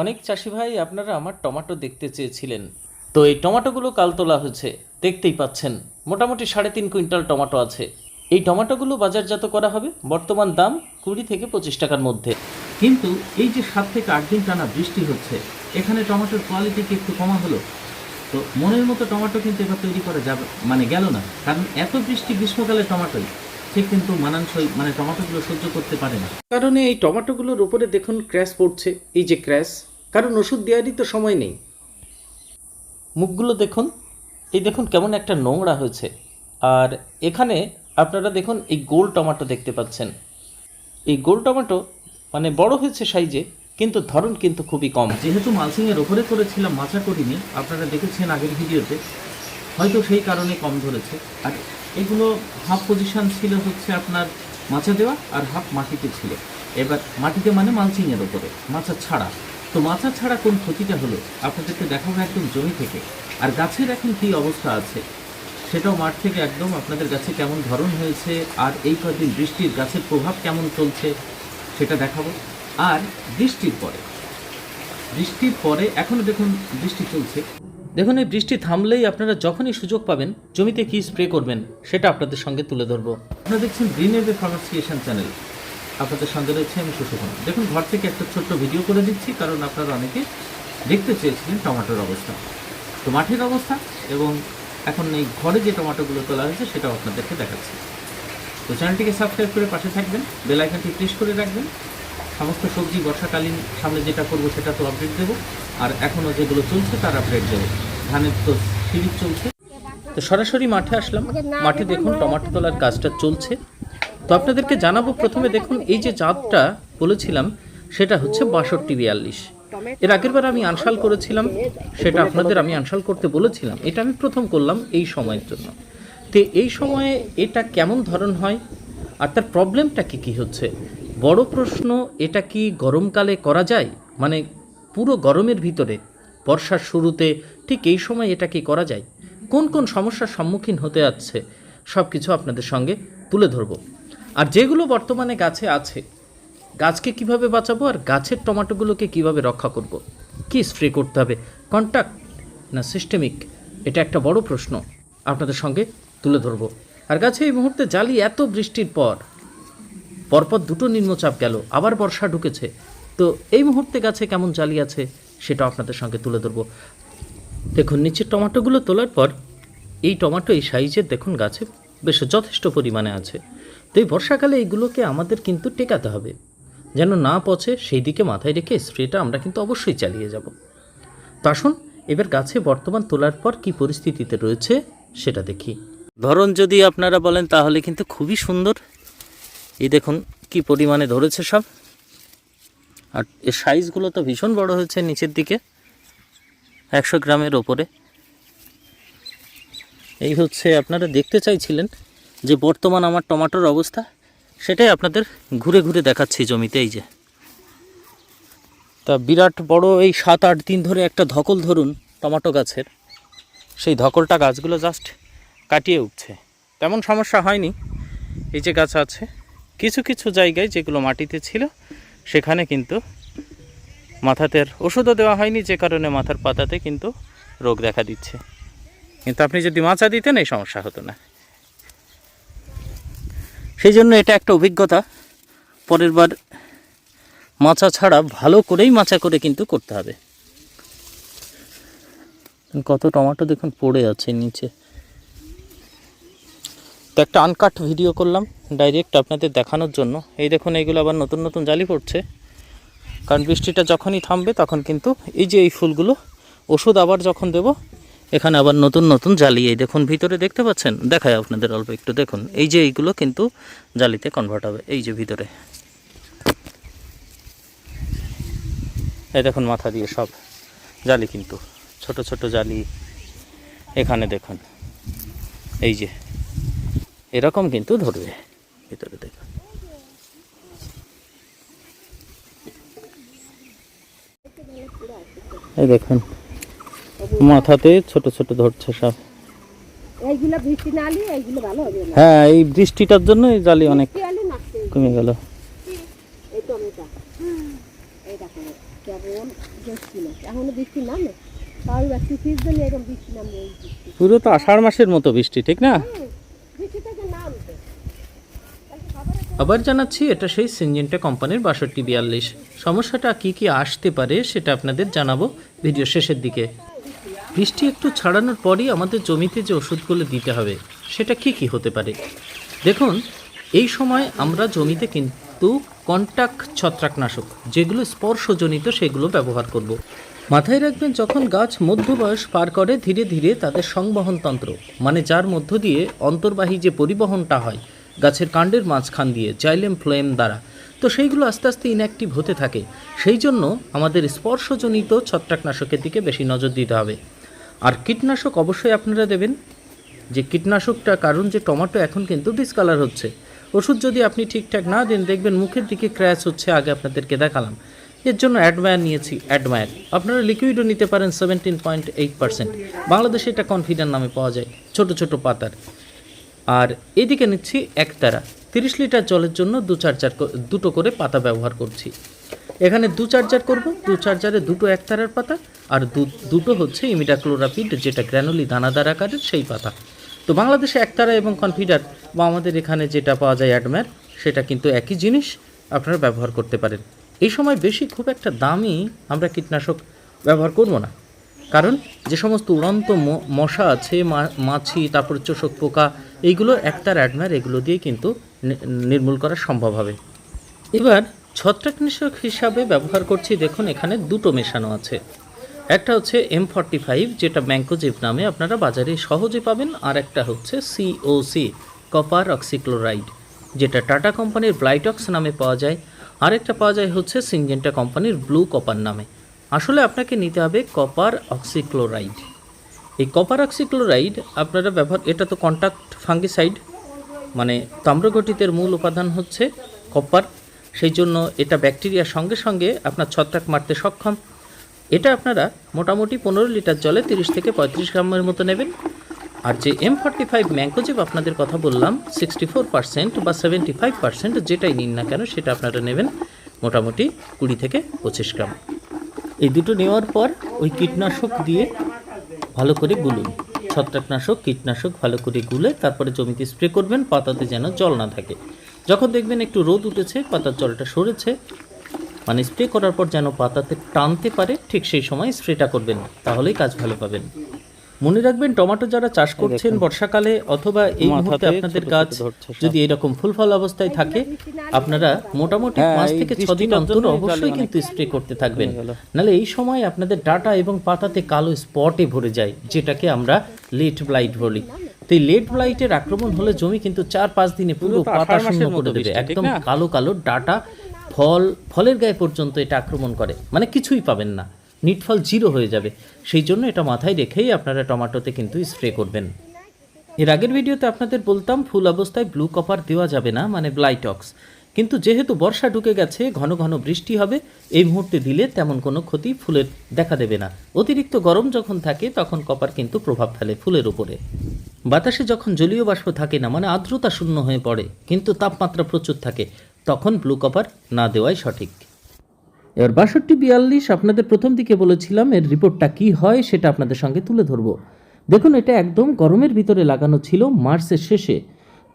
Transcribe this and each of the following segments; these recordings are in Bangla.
অনেক চাষি ভাই আপনারা আমার টমেটো দেখতে চেয়েছিলেন। তো এই টমেটোগুলো কাল তোলা হয়েছে, দেখতেই পাচ্ছেন। মোটামুটি সাড়ে তিন কুইন্টাল টমেটো আছে। এই টমেটোগুলো বাজারজাত করা হবে বর্তমান দাম কুড়ি থেকে পঁচিশ টাকার মধ্যে। কিন্তু এই যে সাত থেকে আট দিন টানা বৃষ্টি হচ্ছে, এখানে টমেটোর কোয়ালিটি কি একটু কমা হলো? তো মনের মতো টমেটো কিন্তু এবার তৈরি করা যাবে মানে গেল না। কারণ এত বৃষ্টি গ্রীষ্মকালে টমেটোই। ঠিক কিন্তু মানানসই মানে টমেটোগুলো সহ্য করতে পারে না। কারণে এই টমেটোগুলোর উপরে দেখুন ক্র্যাশ পড়ছে। এই যে ক্র্যাশ কারণ ওষুধ দেওয়ারই তো সময় নেই। মুখগুলো দেখুন এই দেখুন কেমন একটা নোংরা হয়েছে। আর এখানে আপনারা দেখুন এই গোল টমেটো দেখতে পাচ্ছেন। এই গোল টমেটো মানে বড় হয়েছে সাইজে কিন্তু ধরন কিন্তু খুবই কম। যেহেতু মালসিংয়ের ওপরে করেছিলাম মাচা করিনি আপনারা দেখেছেন আগের ভিডিওতে হয়তো সেই কারণে কম ধরেছে। আর এগুলো হাফ পজিশন ছিল হচ্ছে আপনার মাচা দেওয়া আর হাফ মাটিতে ছিল। এবার মাটিতে মানে মালচিংয়ের ওপরে মাছা ছাড়া। তো মাছা ছাড়া কোন ক্ষতিটা হলো? আপনাদেরকে দেখাবো একদম জমি থেকে। আর গাছের এখন কী অবস্থা আছে? সেটাও মাঠ থেকে একদম আপনাদের গাছে কেমন ধরন হয়েছে, আর এই কদিন বৃষ্টির গাছের প্রভাব কেমন চলছে, সেটা দেখাবো। আর বৃষ্টির পরে বৃষ্টির পরে এখনও দেখুন বৃষ্টি চলছে। দেখুন, এই বৃষ্টি থামলেই আপনারা যখনই সুযোগ পাবেন, জমিতে কি স্প্রে করবেন, সেটা আপনাদের সঙ্গে তুলে ধরবো। আপনারা দেখছেন গ্রিন এভে ফার্মার্স ক্রিয়েশন চ্যানেল আপনাদের সঙ্গে রয়েছে আমি সুশোভন। দেখুন, ঘর থেকে একটা ছোট্ট ভিডিও করে দিচ্ছি, কারণ আপনারা অনেকে দেখতে চেয়েছিলেন টমেটোর অবস্থা। তো মাঠের অবস্থা, এবং এখন এই ঘরে যে টমেটোগুলো তোলা হয়েছে, সেটাও আপনাদেরকে দেখাচ্ছি। তো চ্যানেলটিকে সাবস্ক্রাইব করে পাশে থাকবেন বেল আইকনটি প্রেস করে রাখবেন। সমস্ত সবজি বর্ষাকালীন সামনে যেটা করব, সেটা তো আপডেট দেবো। আর এখনও যেগুলো চলছে তারা আপডেট দেবো ধানের তো সিরিজ চলছে। তো সরাসরি মাঠে আসলাম। মাঠে দেখুন টমাটো তোলার কাজটা চলছে। তো আপনাদেরকে জানাব প্রথমে দেখুন, এই যে জাতটা বলেছিলাম, সেটা হচ্ছে বাষট্টি বিয়াল্লিশ। এর আগের বার আমি আনসাল করেছিলাম, সেটা আপনাদের আমি আনসাল করতে বলেছিলাম। এটা আমি প্রথম করলাম এই সময়ের জন্য। তো এই সময়ে এটা কেমন ধরন হয়, আর তার প্রবলেমটা কি কি হচ্ছে? বড় প্রশ্ন, এটা কি গরমকালে করা যায়? মানে পুরো গরমের ভিতরে। বর্ষার শুরুতে ঠিক এই সময় এটা কি করা যায়? কোন কোন সমস্যার সম্মুখীন হতে যাচ্ছে সব কিছু আপনাদের সঙ্গে তুলে ধরব। আর যেগুলো বর্তমানে গাছে আছে, গাছকে কীভাবে বাঁচাবো আর গাছের টমাটোগুলোকে কীভাবে রক্ষা করব। কি স্প্রে করতে হবে? কন্ট্যাক্ট না সিস্টেমিক? এটা একটা বড় প্রশ্ন আপনাদের সঙ্গে তুলে ধরব। আর গাছে এই মুহূর্তে জালি এত বৃষ্টির পর, পরপর দুটো নিম্নচাপ গেল, আবার বর্ষা ঢুকেছে। তো এই মুহূর্তে গাছে কেমন জালি আছে সেটা আপনাদের সঙ্গে তুলে ধরবো। দেখুন, নিচের টমাটোগুলো তোলার পর এই টমাটো এই সাইজের দেখুন গাছে বেশ যথেষ্ট পরিমাণে আছে। তো এই বর্ষাকালে এইগুলোকে আমাদের কিন্তু টেকাতে হবে। যেন না পচে সেই দিকে মাথায় রেখে স্প্রেটা আমরা কিন্তু অবশ্যই চালিয়ে যাব। তো আসুন, এবার গাছে বর্তমান তোলার পর কি পরিস্থিতিতে রয়েছে সেটা দেখি। ধরন যদি আপনারা বলেন তাহলে কিন্তু খুবই সুন্দর। এই দেখুন কি পরিমাণে ধরেছে সব। আর এর সাইজগুলো তো ভীষণ বড় হয়েছে নিচের দিকে। একশো গ্রামের ওপরে। এই হচ্ছে আপনারা দেখতে চাইছিলেন যে বর্তমান আমার টমাটোর অবস্থা। সেটাই আপনাদের ঘুরে ঘুরে দেখাচ্ছি জমিতে এই যে। তা বিরাট বড় এই সাত আট দিন ধরে একটা ধকল ধরুন টমাটো গাছের। সেই ধকলটা গাছগুলো জাস্ট কাটিয়ে উঠছে। তেমন সমস্যা হয়নি। এই যে গাছ আছে, কিছু কিছু জায়গায় যেগুলো মাটিতে ছিল সেখানে কিন্তু মাথাতে ওষুধও দেওয়া হয়নি, যে কারণে মাথার পাতাতে কিন্তু রোগ দেখা দিচ্ছে। কিন্তু আপনি যদি মাচা দিতেন, এই সমস্যা হতো না। সেই জন্য এটা একটা অভিজ্ঞতা। পরের বার মাচা ছাড়া ভালো করেই মাচা করে কিন্তু করতে হবে। কত টমাটো দেখুন পড়ে আছে নিচে। তো একটা আনকাট ভিডিও করলাম ডাইরেক্ট আপনাদের দেখানোর জন্য। এই দেখুন, এইগুলো আবার নতুন নতুন জালি পড়ছে। কারণ বৃষ্টিটা যখনই থামবে, তখন কিন্তু এই যে এই ফুলগুলো, ওষুধ আবার যখন দেব, এখানে আবার নতুন নতুন জালি। এই দেখুন, ভিতরে দেখতে পাচ্ছেন? দেখায় আপনাদের অল্প একটু, দেখুন। এই যে এইগুলো কিন্তু জালিতে কনভার্ট হবে, এই যে ভিতরে। এই দেখুন, মাথা দিয়ে সব জালি কিন্তু, ছোট ছোট জালি। এখানে দেখুন, এই যে। এরকম কিন্তু ধরবে। ভিতরে দেখুন এই দেখুন মাথাতে ছোট ছোট ধরছে সব। হ্যাঁ এই বৃষ্টিটার জন্য এই জালি অনেক হয়ে কমে গেল। পুরো তো আষাঢ় মাসের মতো বৃষ্টি ঠিক না হুম, বৃষ্টি থেকে নামবে আবার জানাচ্ছি, এটা সেই সিনজেন্টা কোম্পানির বাষট্টি বিয়াল্লিশ। সমস্যাটা কি কি আসতে পারে সেটা আপনাদের জানাব ভিডিও শেষের দিকে। বৃষ্টি একটু ছাড়ানোর পরই আমাদের জমিতে যে ওষুধগুলো দিতে হবে, সেটা কি কি হতে পারে? দেখুন, এই সময় আমরা জমিতে কিন্তু কন্টাক্ট ছত্রাকনাশক, যেগুলো স্পর্শজনিত সেগুলো ব্যবহার করব। মাথায় রাখবেন, যখন গাছ মধ্য বয়স পার করে, ধীরে ধীরে তাদের সংবহনতন্ত্র মানে যার মধ্য দিয়ে অন্তর্বাহী যে পরিবহনটা হয় গাছের কাণ্ডের মাঝখান দিয়ে জাইলেম ফ্লেম দ্বারা। তো সেইগুলো আস্তে আস্তে ইনঅ্যাক্টিভ হতে থাকে। সেই জন্য আমাদের স্পর্শজনিত ছত্রাকনাশকের দিকে বেশি নজর দিতে হবে। আর কীটনাশক অবশ্যই আপনারা দেবেন। যে কীটনাশকটা কারণ যে টমেটো এখন কিন্তু ডিসকালার হচ্ছে। ওষুধ যদি আপনি ঠিকঠাক না দেন, দেখবেন মুখের দিকে ক্র্যাশ হচ্ছে, আগে আপনাদেরকে দেখালাম। এর জন্য অ্যাডমায়ার নিয়েছি অ্যাডমায়ার আপনারা লিকুইডও নিতে পারেন সেভেন্টিন পয়েন্ট এইট পার্সেন্ট বাংলাদেশে এটা কনফিডেন্ট নামে পাওয়া যায়, ছোট ছোট পাতার। আর এদিকে নিচ্ছি একতারা তিরিশ লিটার জলের জন্য দু চার্জার দুটো করে পাতা ব্যবহার করছি। এখানে দু চার্জার করব, দু চার্জারে দুটো একতারার পাতা আর দুটো হচ্ছে ইমিডাক্লোরাপিড, যেটা গ্র্যানুলি দানাদার আকারের সেই পাতা। তো বাংলাদেশে একতারা এবং কনফিডার বা আমাদের এখানে যেটা পাওয়া যায় অ্যাডম্যার, সেটা কিন্তু একই জিনিস আপনারা ব্যবহার করতে পারেন। এই সময় বেশি খুব একটা দামি আমরা কীটনাশক ব্যবহার করব না। কারণ যে সমস্ত উড়ন্ত মশা আছে মাছি, তারপর চোষক পোকা, এইগুলো একতার অ্যাডমার এগুলো দিয়ে কিন্তু নির্মূল করা সম্ভব হবে। এবার ছত্রাকনাশক হিসাবে ব্যবহার করছি, দেখুন এখানে দুটো মেশানো আছে। একটা হচ্ছে এম ফর্টি ফাইভ যেটা ম্যাঙ্কোজিভ নামে আপনারা বাজারে সহজে পাবেন, আর একটা হচ্ছে সিওসি কপার অক্সিক্লোরাইড যেটা টাটা কোম্পানির ব্লাইটক্স নামে পাওয়া যায়। আরেকটা পাওয়া যায় হচ্ছে সিনজেন্টা কোম্পানির ব্লু কপার নামে। আসলে আপনাকে নিতে হবে কপার অক্সিক্লোরাইড। এই কপার অক্সিক্লোরাইড আপনারা ব্যবহার, এটা তো কন্ট্যাক্ট ফাঙ্গিসাইড মানে তাম্রঘটিতের মূল উপাদান হচ্ছে কপার। সেই জন্য এটা ব্যাকটেরিয়ার সঙ্গে সঙ্গে আপনার ছত্রাক মারতে সক্ষম। এটা আপনারা মোটামুটি পনেরো লিটার জলে তিরিশ থেকে পঁয়ত্রিশ গ্রামের মতো নেবেন। আর যে এম ফর্টি ফাইভ ম্যাঙ্কোজিভ আপনাদের কথা বললাম সিক্সটি ফোর পার্সেন্ট বা সেভেন্টি ফাইভ পার্সেন্ট যেটাই নিন না কেন, সেটা আপনারা নেবেন মোটামুটি কুড়ি থেকে পঁচিশ গ্রাম। এই দুটো নেওয়ার পর ওই কীটনাশক দিয়ে ভালো করে গুলুন। ছত্রাকনাশক, কীটনাশক ভালো করে গুলে তারপরে জমিতে স্প্রে করবেন, পাতাতে যেন জল না থাকে। যখন দেখবেন একটু রোদ উঠেছে, পাতার জলটা সরেছে মানে স্প্রে করার পর যেন পাতাতে টানতে পারে, ঠিক সেই সময় স্প্রেটা করবেন তাহলেই কাজ ভালো পাবেন। মনে রাখবেন টমেটো যারা চাষ করছেন বর্ষাকালে অথবা এই মুহূর্তে আপনাদের গাছ যদি এরকম ফুল ফল অবস্থায় থাকে আপনারা মোটামুটি পাঁচ থেকে ছ দিন অন্তর অবশ্যই কিন্তু স্প্রে করতে থাকবেন। নাহলে এই সময় আপনাদের ডাটা এবং পাতাতে কালো স্পটে ভরে যায় যেটাকে আমরা লেট ব্লাইট বলি। তো এই লেট ব্লাইটের আক্রমণ হলে জমি কিন্তু চার পাঁচ দিনে পুরো পাতা শূন্য করে দেবে। একদম কালো কালো ডাটা ফল ফলের গায়ে পর্যন্ত এটা আক্রমণ করে। মানে কিছুই পাবেন না। নিটফল জিরো হয়ে যাবে। সেই জন্য এটা মাথায় রেখেই আপনারা টমেটোতে কিন্তু স্প্রে করবেন। এর আগের ভিডিওতে আপনাদের বলতাম, ফুল অবস্থায় ব্লু কপার দেওয়া যাবে না মানে ব্লাইটক্স। কিন্তু যেহেতু বর্ষা ঢুকে গেছে, ঘন ঘন বৃষ্টি হবে, এই মুহূর্তে দিলে তেমন কোনো ক্ষতি ফুলের দেখা দেবে না। অতিরিক্ত গরম যখন থাকে, তখন কপার কিন্তু প্রভাব ফেলে ফুলের উপরে। বাতাসে যখন জলীয় বাষ্প থাকে না মানে আর্দ্রতা শূন্য হয়ে পড়ে, কিন্তু তাপমাত্রা প্রচুর থাকে, তখন ব্লু কপার না দেওয়াই সঠিক। এবার বাষট্টি বিয়াল্লিশ আপনাদের প্রথম দিকে বলেছিলাম, এর রিপোর্টটা কি হয় সেটা আপনাদের সঙ্গে তুলে ধরবো। দেখুন, এটা একদম গরমের ভিতরে লাগানো ছিল মার্চের শেষে।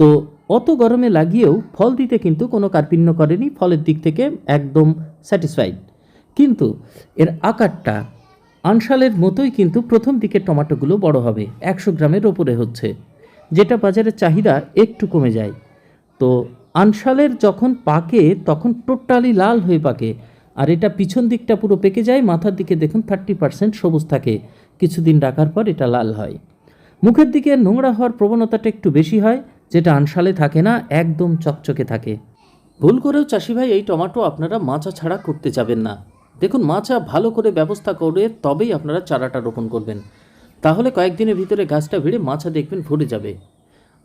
তো অত গরমে লাগিয়েও ফল দিতে কিন্তু কোনো কার্পিণ্য করেনি, ফলের দিক থেকে একদম স্যাটিসফাইড। কিন্তু এর আকারটা আনশালের মতোই কিন্তু প্রথম দিকে টমেটোগুলো বড় হবে, একশো গ্রামের ওপরে হচ্ছে। যেটা বাজারের চাহিদা একটু কমে যায়। তো আনশালের যখন পাকে, তখন টোটালি লাল হয়ে পাকে। আর এটা পিছন দিকটা পুরো পেকে যায়, মাথার দিকে দেখুন থার্টি পার্সেন্ট সবুজ থাকে। কিছুদিন রাখার পর এটা লাল হয়। মুখের দিকে নোংরা হওয়ার প্রবণতাটা একটু বেশি হয়, যেটা আনসালে থাকে না, একদম চকচকে থাকে। ভুল করেও চাষি ভাই, এই টমাটো আপনারা মাচা ছাড়া করতে যাবেন না। দেখুন, মাচা ভালো করে ব্যবস্থা করে তবেই আপনারা চারাটা রোপণ করবেন। তাহলে কয়েকদিনের ভিতরে গাছটা ভিড়ে মাছা দেখবেন ভরে যাবে।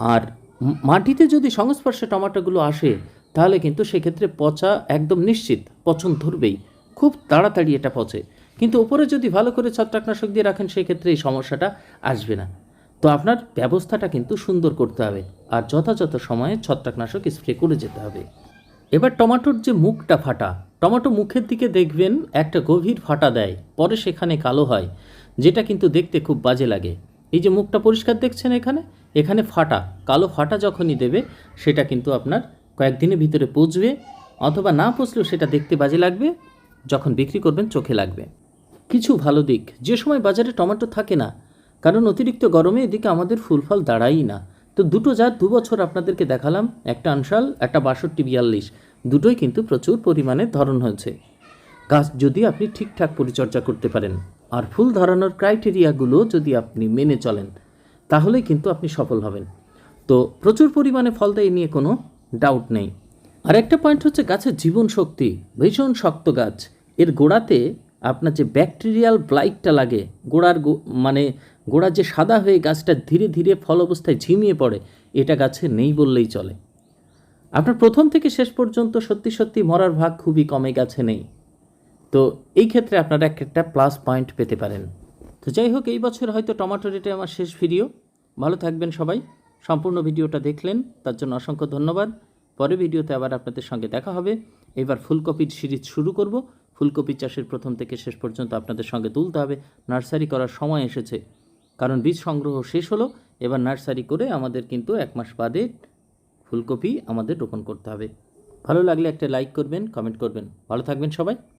আর মাটিতে যদি সংস্পর্শে টমাটোগুলো আসে তাহলে কিন্তু সেক্ষেত্রে পচা একদম নিশ্চিত পচন ধরবেই। খুব তাড়াতাড়ি এটা পচে। কিন্তু উপরে যদি ভালো করে ছত্রাকনাশক দিয়ে রাখেন, সেক্ষেত্রে এই সমস্যাটা আসবে না। তো আপনার ব্যবস্থাটা কিন্তু সুন্দর করতে হবে। আর যথাযথ সময়ে ছত্রাকনাশক স্প্রে করে যেতে হবে। এবার টমাটোর যে মুখটা ফাটা, টমাটো মুখের দিকে দেখবেন একটা গভীর ফাটা দেয়, পরে সেখানে কালো হয়, যেটা কিন্তু দেখতে খুব বাজে লাগে। এই যে মুখটা পরিষ্কার দেখছেন এখানে? এখানে ফাটা, কালো ফাটা যখনই দেবে, সেটা কিন্তু আপনার কয়েকদিনের ভিতরে পচবে অথবা না পচলেও সেটা দেখতে বাজে লাগবে, যখন বিক্রি করবেন চোখে লাগবে। কিছু ভালো দিক, যে সময় বাজারে টমেটো থাকে না, কারণ অতিরিক্ত গরমে এদিকে আমাদের ফুল ফল দাঁড়াই না। তো দুটো জাত দু বছর আপনাদেরকে দেখালাম, একটা আনশাল, একটা বাষট্টি বিয়াল্লিশ। দুটোই কিন্তু প্রচুর পরিমাণে ধরন হয়েছে। গাছ যদি আপনি ঠিকঠাক পরিচর্যা করতে পারেন, আর ফুল ধরানোর ক্রাইটেরিয়াগুলো যদি আপনি মেনে চলেন, তাহলেই কিন্তু আপনি সফল হবেন। তো প্রচুর পরিমাণে ফল দেয় নিয়ে কোনো ডাউট নেই। আর একটা পয়েন্ট হচ্ছে গাছের জীবন শক্তি, ভীষণ শক্ত গাছ। এর গোড়াতে আপনার যে ব্যাকটেরিয়াল ব্লাইটটা লাগে, গোড়ার মানে গোড়া যে সাদা হয়ে গাছটা ধীরে ধীরে ফল অবস্থায় ঝিমিয়ে পড়ে, এটা গাছে নেই বললেই চলে। আপনার প্রথম থেকে শেষ পর্যন্ত সত্যি সত্যি মরার ভাগ খুবই কমে গাছে নেই। তো এই ক্ষেত্রে আপনারা এক একটা প্লাস পয়েন্ট পেতে পারেন। তো যাই হোক, এই বছর হয়তো টমাটো রেটে আমার শেষ ভিডিও ভালো থাকবেন সবাই। সম্পূর্ণ ভিডিওটা দেখলেন, তার জন্য অসংখ্য ধন্যবাদ। পরে ভিডিওতে আবার আপনাদের সঙ্গে দেখা হবে। এবার ফুলকপির সিরিজ শুরু করব। ফুলকপি চাষের প্রথম থেকে শেষ পর্যন্ত আপনাদের সঙ্গে তুলতে হবে। নার্সারি করার সময় এসেছে। কারণ বীজ সংগ্রহ শেষ হলো, এবার নার্সারি করে আমাদের কিন্তু এক মাস বাদে ফুলকপি আমাদের রোপণ করতে হবে। ভালো লাগলে একটা লাইক করবেন, কমেন্ট করবেন। ভালো থাকবেন সবাই।